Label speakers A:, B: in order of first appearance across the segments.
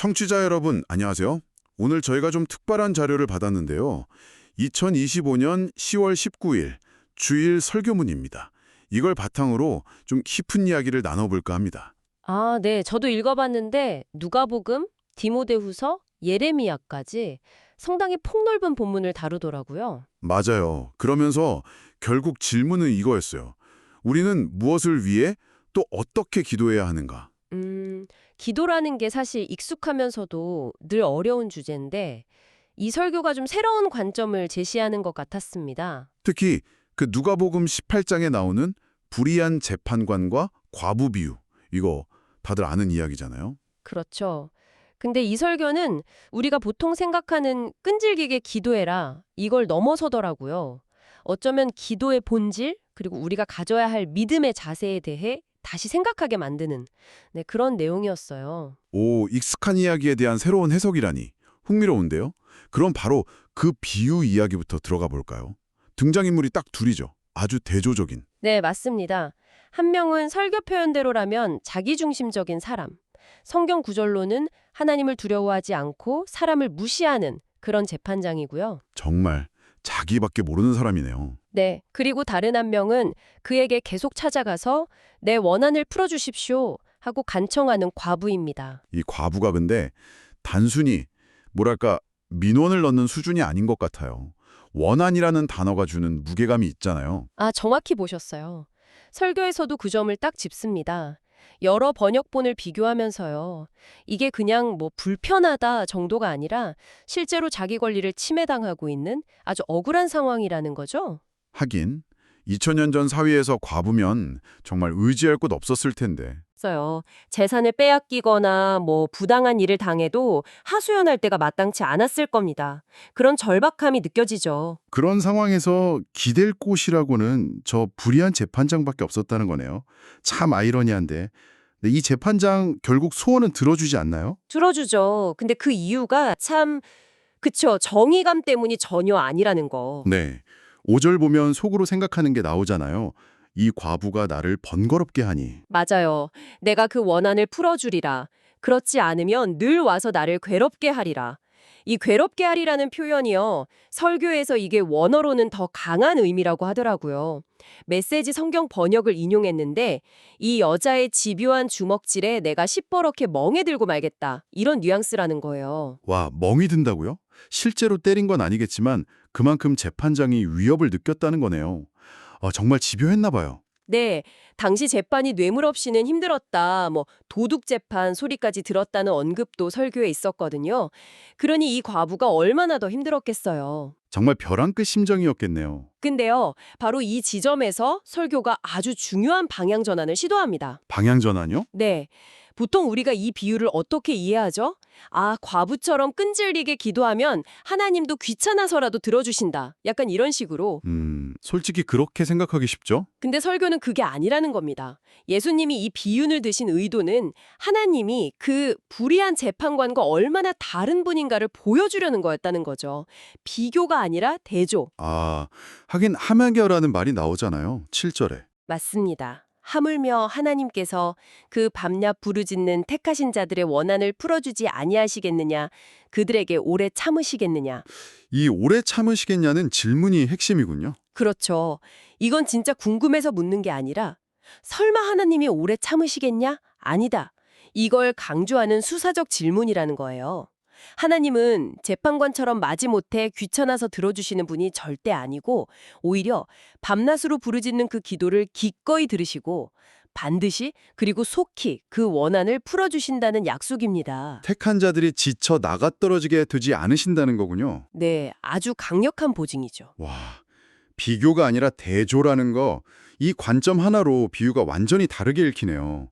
A: 청취자 여러분, 안녕하세요. 오늘 저희가 좀 특별한 자료를 받았는데요. 2025년 10월 19일 주일 설교문입니다. 이걸 바탕으로 좀 깊은 이야기를 나눠볼까 합니다.
B: 아, 네. 저도 읽어봤는데 누가복음, 디모데후서, 예레미야까지 상당히 폭넓은 본문을 다루더라고요.
A: 맞아요. 그러면서 결국 질문은 이거였어요. 우리는 무엇을 위해 또 어떻게 기도해야 하는가?
B: 음, 기도라는 게 사실 익숙하면서도 늘 어려운 주제인데 이 설교가 좀 새로운 관점을 제시하는 것 같았습니다.
A: 특히 그 누가복음 18장에 나오는 불의한 재판관과 과부 비유. 이거 다들 아는 이야기잖아요.
B: 그렇죠. 근데 이 설교는 우리가 보통 생각하는 끈질기게 기도해라 이걸 넘어서더라고요. 어쩌면 기도의 본질 그리고 우리가 가져야 할 믿음의 자세에 대해 다시 생각하게 만드는 네, 그런 내용이었어요.
A: 오, 익숙한 이야기에 대한 새로운 해석이라니. 흥미로운데요? 그럼 바로 그 비유 이야기부터 들어가 볼까요? 등장인물이 딱 둘이죠. 아주 대조적인.
B: 네, 맞습니다. 한 명은 설교 표현대로라면 자기중심적인 사람. 성경 구절로는 하나님을 두려워하지 않고 사람을 무시하는 그런 재판장이고요.
A: 정말 자기밖에 모르는 사람이네요.
B: 네. 그리고 다른 한 명은 그에게 계속 찾아가서 내 원한을 풀어주십시오 하고 간청하는 과부입니다.
A: 이 과부가 근데 단순히 뭐랄까 민원을 넣는 수준이 아닌 것 같아요. 원한이라는 단어가 주는 무게감이 있잖아요.
B: 아, 정확히 보셨어요. 설교에서도 그 점을 딱 짚습니다. 여러 번역본을 비교하면서요. 이게 그냥 뭐 불편하다 정도가 아니라 실제로 자기 권리를 침해당하고 있는 아주 억울한 상황이라는 거죠.
A: 하긴 2000년 전 사회에서 과부면 정말 의지할 곳 없었을 텐데.
B: 있어요. 재산을 빼앗기거나 뭐 부당한 일을 당해도 하소연할 때가 마땅치 않았을 겁니다. 그런 절박함이 느껴지죠.
C: 그런 상황에서 기댈 곳이라고는 저 불의한 재판장밖에 없었다는 거네요. 참 아이러니한데. 근데 이 재판장 결국 소원은 들어주지 않나요?
B: 들어주죠. 근데 그 이유가 참 그쵸. 정의감 때문이 전혀 아니라는 거.
C: 네. 5절 보면 속으로 생각하는 게 나오잖아요. 이 과부가 나를 번거롭게 하니.
B: 맞아요. 내가 그 원한을 풀어주리라. 그렇지 않으면 늘 와서 나를 괴롭게 하리라. 이 괴롭게 하리라는 표현이요. 설교에서 이게 원어로는 더 강한 의미라고 하더라고요. 메시지 성경 번역을 인용했는데 이 여자의 집요한 주먹질에 내가 시퍼렇게 멍에 들고 말겠다. 이런 뉘앙스라는 거예요.
C: 와, 멍이 든다고요? 실제로 때린 건 아니겠지만 그만큼 재판장이 위협을 느꼈다는 거네요. 아, 정말 집요했나 봐요.
B: 네, 당시 재판이 뇌물 없이는 힘들었다, 뭐 도둑 재판 소리까지 들었다는 언급도 설교에 있었거든요. 그러니 이 과부가 얼마나 더 힘들었겠어요.
C: 정말 벼랑 끝 심정이었겠네요.
B: 근데요, 바로 이 지점에서 설교가 아주 중요한 방향 전환을 시도합니다.
C: 방향 전환요?
B: 네. 보통 우리가 이 비유를 어떻게 이해하죠? 아, 과부처럼 끈질기게 기도하면 하나님도 귀찮아서라도 들어주신다. 약간 이런 식으로.
C: 음, 솔직히 그렇게 생각하기 쉽죠?
B: 근데 설교는 그게 아니라는 겁니다. 예수님이 이 비윤을 드신 의도는 하나님이 그 불의한 재판관과 얼마나 다른 분인가를 보여주려는 거였다는 거죠. 비교가 아니라 대조.
C: 아, 하긴 하멜겨라는 말이 나오잖아요. 7절에.
B: 맞습니다. 하물며 하나님께서 그 밤낮 부르짖는 택하신 자들의 원한을 풀어주지 아니하시겠느냐, 그들에게 오래 참으시겠느냐.
C: 이 오래 참으시겠냐는 질문이 핵심이군요.
B: 그렇죠. 이건 진짜 궁금해서 묻는 게 아니라 설마 하나님이 오래 참으시겠냐? 아니다. 이걸 강조하는 수사적 질문이라는 거예요. 하나님은 재판관처럼 마지못해 귀찮아서 들어주시는 분이 절대 아니고 오히려 밤낮으로 부르짖는 그 기도를 기꺼이 들으시고 반드시 그리고 속히 그 원한을 풀어주신다는 약속입니다.
C: 택한 자들이 지쳐 나가떨어지게 두지 않으신다는 거군요.
B: 네, 아주 강력한 보증이죠.
C: 와, 비교가 아니라 대조라는 거, 이 관점 하나로 비유가 완전히 다르게 읽히네요.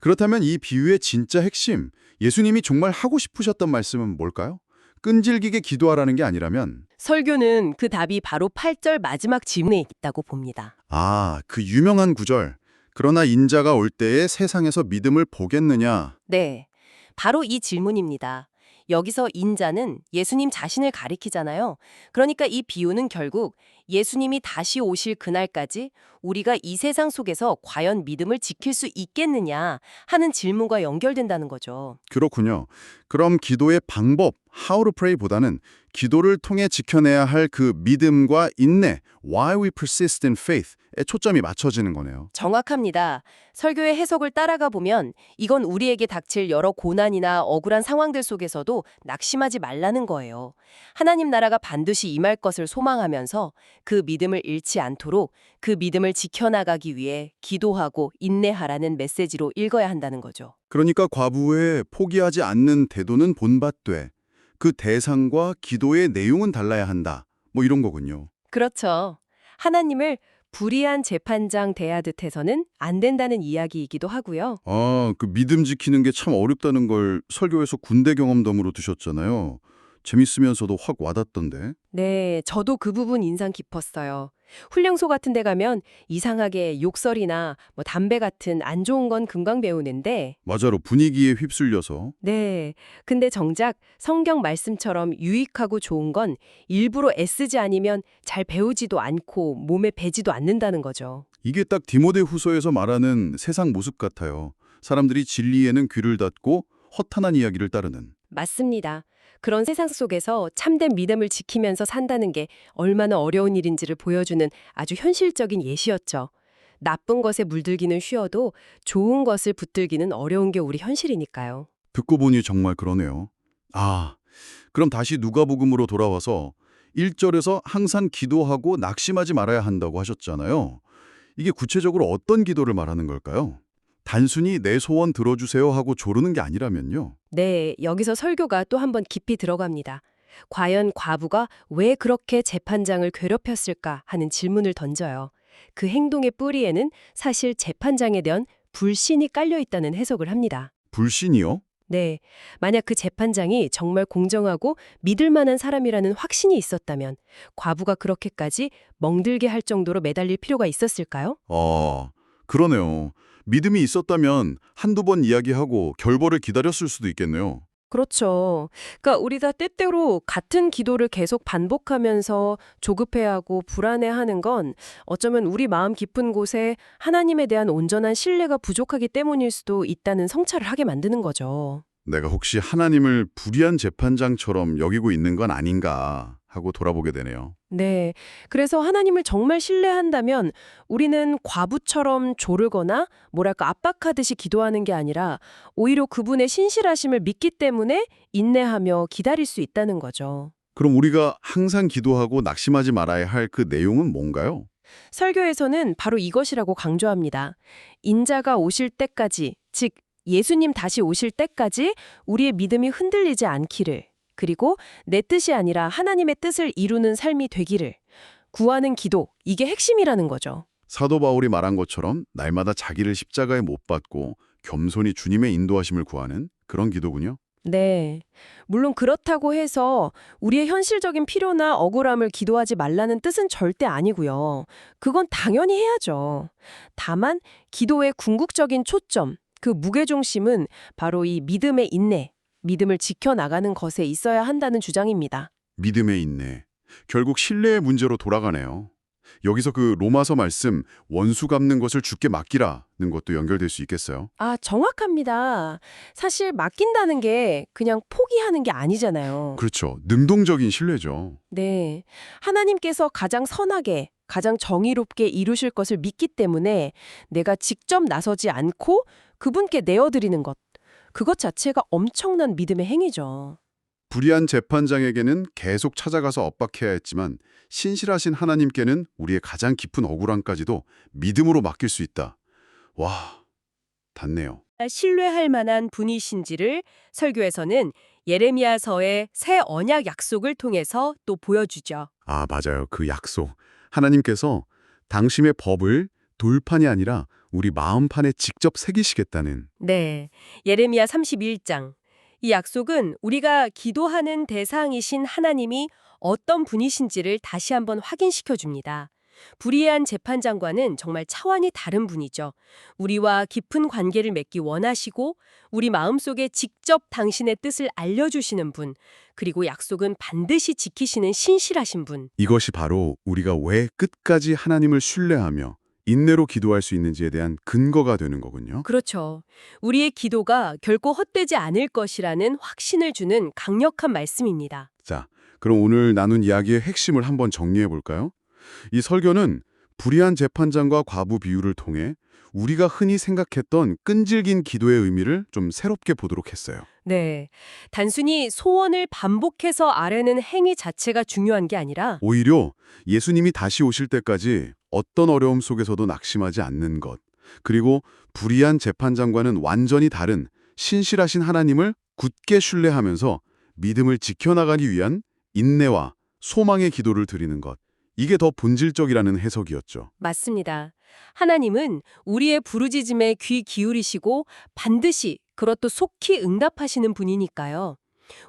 C: 그렇다면 이 비유의 진짜 핵심, 예수님이 정말 하고 싶으셨던 말씀은 뭘까요? 끈질기게 기도하라는 게 아니라면,
B: 설교는 그 답이 바로 8절 마지막 질문에 있다고 봅니다.
C: 아, 그 유명한 구절. 그러나 인자가 올 때에 세상에서 믿음을 보겠느냐?
B: 네, 바로 이 질문입니다. 여기서 인자는 예수님 자신을 가리키잖아요. 그러니까 이 비유는 결국 예수님이 다시 오실 그날까지 우리가 이 세상 속에서 과연 믿음을 지킬 수 있겠느냐 하는 질문과 연결된다는 거죠.
C: 그렇군요. 그럼 기도의 방법, how to pray보다는 기도를 통해 지켜내야 할 그 믿음과 인내, why we persist in faith에 초점이 맞춰지는 거네요.
B: 정확합니다. 설교의 해석을 따라가 보면 이건 우리에게 닥칠 여러 고난이나 억울한 상황들 속에서도 낙심하지 말라는 거예요. 하나님 나라가 반드시 임할 것을 소망하면서 그 믿음을 잃지 않도록 그 믿음을 지켜나가기 위해 기도하고 인내하라는 메시지로 읽어야 한다는 거죠.
C: 그러니까 과부의 포기하지 않는 태도는 본받되 그 대상과 기도의 내용은 달라야 한다. 뭐 이런 거군요.
B: 그렇죠. 하나님을 불의한 재판장 대하듯 해서는 안 된다는 이야기이기도 하고요.
C: 아, 그 믿음 지키는 게 참 어렵다는 걸 설교에서 군대 경험담으로 두셨잖아요. 재밌으면서도 확 와닿던데.
B: 네, 저도 그 부분 인상 깊었어요. 훈련소 같은 데 가면 이상하게 욕설이나 뭐 담배 같은 안 좋은 건 금방 배우는데
C: 맞아로 분위기에 휩쓸려서
B: 네. 근데 정작 성경 말씀처럼 유익하고 좋은 건 일부러 애쓰지 않으면 잘 배우지도 않고 몸에 배지도 않는다는 거죠.
C: 이게 딱 디모데 후서에서 말하는 세상 모습 같아요. 사람들이 진리에는 귀를 닫고 허탄한 이야기를 따르는.
B: 맞습니다. 그런 세상 속에서 참된 믿음을 지키면서 산다는 게 얼마나 어려운 일인지를 보여주는 아주 현실적인 예시였죠. 나쁜 것에 물들기는 쉬워도 좋은 것을 붙들기는 어려운 게 우리 현실이니까요.
C: 듣고 보니 정말 그러네요. 아, 그럼 다시 누가복음으로 돌아와서 1절에서 항상 기도하고 낙심하지 말아야 한다고 하셨잖아요. 이게 구체적으로 어떤 기도를 말하는 걸까요? 단순히 내 소원 들어주세요 하고 조르는 게 아니라면요.
B: 네, 여기서 설교가 또 한 번 깊이 들어갑니다. 과연 과부가 왜 그렇게 재판장을 괴롭혔을까 하는 질문을 던져요. 그 행동의 뿌리에는 사실 재판장에 대한 불신이 깔려 있다는 해석을 합니다.
C: 불신이요?
B: 네, 만약 그 재판장이 정말 공정하고 믿을 만한 사람이라는 확신이 있었다면 과부가 그렇게까지 멍들게 할 정도로 매달릴 필요가 있었을까요?
C: 아, 그러네요. 믿음이 있었다면 한두 번 이야기하고 결벌을 기다렸을 수도 있겠네요.
B: 그렇죠. 그러니까 우리 다 때때로 같은 기도를 계속 반복하면서 조급해하고 불안해하는 건 어쩌면 우리 마음 깊은 곳에 하나님에 대한 온전한 신뢰가 부족하기 때문일 수도 있다는 성찰을 하게 만드는 거죠.
C: 내가 혹시 하나님을 불의한 재판장처럼 여기고 있는 건 아닌가 하고 돌아보게 되네요.
B: 네. 그래서 하나님을 정말 신뢰한다면 우리는 과부처럼 조르거나 뭐랄까 압박하듯이 기도하는 게 아니라 오히려 그분의 신실하심을 믿기 때문에 인내하며 기다릴 수 있다는 거죠.
C: 그럼 우리가 항상 기도하고 낙심하지 말아야 할 그 내용은 뭔가요?
B: 설교에서는 바로 이것이라고 강조합니다. 인자가 오실 때까지, 즉 예수님 다시 오실 때까지 우리의 믿음이 흔들리지 않기를, 그리고 내 뜻이 아니라 하나님의 뜻을 이루는 삶이 되기를 구하는 기도, 이게 핵심이라는 거죠.
C: 사도 바울이 말한 것처럼 날마다 자기를 십자가에 못 박고 겸손히 주님의 인도하심을 구하는 그런 기도군요.
B: 네. 물론 그렇다고 해서 우리의 현실적인 필요나 억울함을 기도하지 말라는 뜻은 절대 아니고요. 그건 당연히 해야죠. 다만 기도의 궁극적인 초점, 그 무게중심은 바로 이 믿음의 인내, 믿음을 지켜나가는 것에 있어야 한다는 주장입니다.
C: 믿음의 인내. 결국 신뢰의 문제로 돌아가네요. 여기서 그 로마서 말씀 원수 갚는 것을 주께 맡기라는 것도 연결될 수 있겠어요.
B: 아, 정확합니다. 사실 맡긴다는 게 그냥 포기하는 게 아니잖아요.
C: 그렇죠. 능동적인 신뢰죠.
B: 네. 하나님께서 가장 선하게, 가장 정의롭게 이루실 것을 믿기 때문에 내가 직접 나서지 않고 그분께 내어드리는 것. 그것 자체가 엄청난 믿음의 행위죠.
C: 불의한 재판장에게는 계속 찾아가서 엇박해야 했지만 신실하신 하나님께는 우리의 가장 깊은 억울함까지도 믿음으로 맡길 수 있다. 와, 닿네요.
B: 신뢰할 만한 분이신지를 설교에서는 예레미야서의 새 언약 약속을 통해서 또 보여주죠.
C: 아, 맞아요. 그 약속. 하나님께서 당신의 법을 돌판이 아니라 우리 마음판에 직접 새기시겠다는
B: 네. 예레미야 31장. 이 약속은 우리가 기도하는 대상이신 하나님이 어떤 분이신지를 다시 한번 확인시켜 줍니다. 불의한 재판장과는 정말 차원이 다른 분이죠. 우리와 깊은 관계를 맺기 원하시고 우리 마음속에 직접 당신의 뜻을 알려주시는 분, 그리고 약속은 반드시 지키시는 신실하신 분.
C: 이것이 바로 우리가 왜 끝까지 하나님을 신뢰하며 인내로 기도할 수 있는지에 대한 근거가 되는 거군요.
B: 그렇죠. 우리의 기도가 결코 헛되지 않을 것이라는 확신을 주는 강력한 말씀입니다.
C: 자, 그럼 오늘 나눈 이야기의 핵심을 한번 정리해 볼까요? 이 설교는 불의한 재판장과 과부 비유를 통해 우리가 흔히 생각했던 끈질긴 기도의 의미를 좀 새롭게 보도록 했어요.
B: 네. 단순히 소원을 반복해서 아뢰는 행위 자체가 중요한 게 아니라
C: 오히려 예수님이 다시 오실 때까지 어떤 어려움 속에서도 낙심하지 않는 것, 그리고 불의한 재판장과는 완전히 다른 신실하신 하나님을 굳게 신뢰하면서 믿음을 지켜나가기 위한 인내와 소망의 기도를 드리는 것, 이게 더 본질적이라는 해석이었죠.
B: 맞습니다. 하나님은 우리의 부르짖음에 귀 기울이시고 반드시 그것도 속히 응답하시는 분이니까요.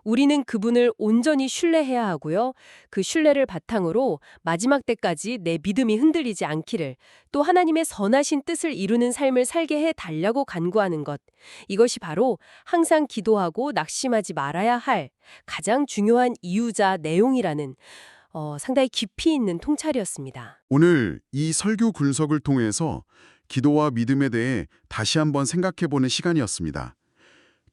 B: 우리는 그분을 온전히 신뢰해야 하고요. 그 신뢰를 바탕으로 마지막 때까지 내 믿음이 흔들리지 않기를 또 하나님의 선하신 뜻을 이루는 삶을 살게 해 달라고 간구하는 것. 이것이 바로 항상 기도하고 낙심하지 말아야 할 가장 중요한 이유자 내용이라는 어, 상당히 깊이 있는 통찰이었습니다.
C: 오늘 이 설교 분석을 통해서 기도와 믿음에 대해 다시 한번 생각해보는 시간이었습니다.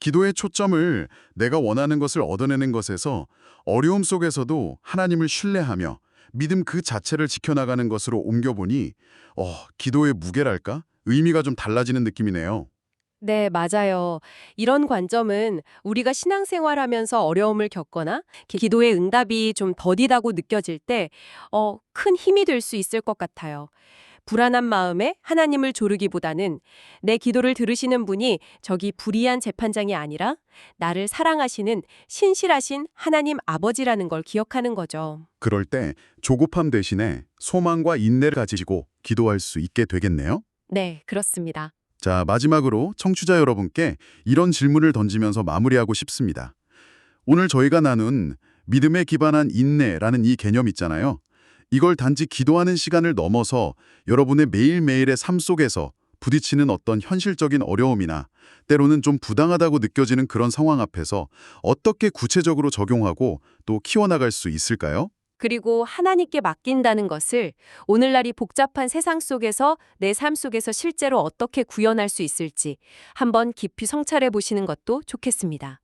C: 기도의 초점을 내가 원하는 것을 얻어내는 것에서 어려움 속에서도 하나님을 신뢰하며 믿음 그 자체를 지켜나가는 것으로 옮겨보니 어, 기도의 무게랄까? 의미가 좀 달라지는 느낌이네요.
B: 네, 맞아요. 이런 관점은 우리가 신앙생활하면서 어려움을 겪거나 기- 기도의 응답이 좀 더디다고 느껴질 때, 어, 큰 힘이 될 수 있을 것 같아요. 불안한 마음에 하나님을 조르기보다는 내 기도를 들으시는 분이 저기 불의한 재판장이 아니라 나를 사랑하시는 신실하신 하나님 아버지라는 걸 기억하는 거죠.
C: 그럴 때 조급함 대신에 소망과 인내를 가지고 기도할 수 있게 되겠네요.
B: 네, 그렇습니다.
C: 자, 마지막으로 청취자 여러분께 이런 질문을 던지면서 마무리하고 싶습니다. 오늘 저희가 나눈 믿음에 기반한 인내라는 이 개념 있잖아요. 이걸 단지 기도하는 시간을 넘어서 여러분의 매일매일의 삶 속에서 부딪히는 어떤 현실적인 어려움이나 때로는 좀 부당하다고 느껴지는 그런 상황 앞에서 어떻게 구체적으로 적용하고 또 키워나갈 수 있을까요?
B: 그리고 하나님께 맡긴다는 것을 오늘날 이 복잡한 세상 속에서 내 삶 속에서 실제로 어떻게 구현할 수 있을지 한번 깊이 성찰해 보시는 것도 좋겠습니다.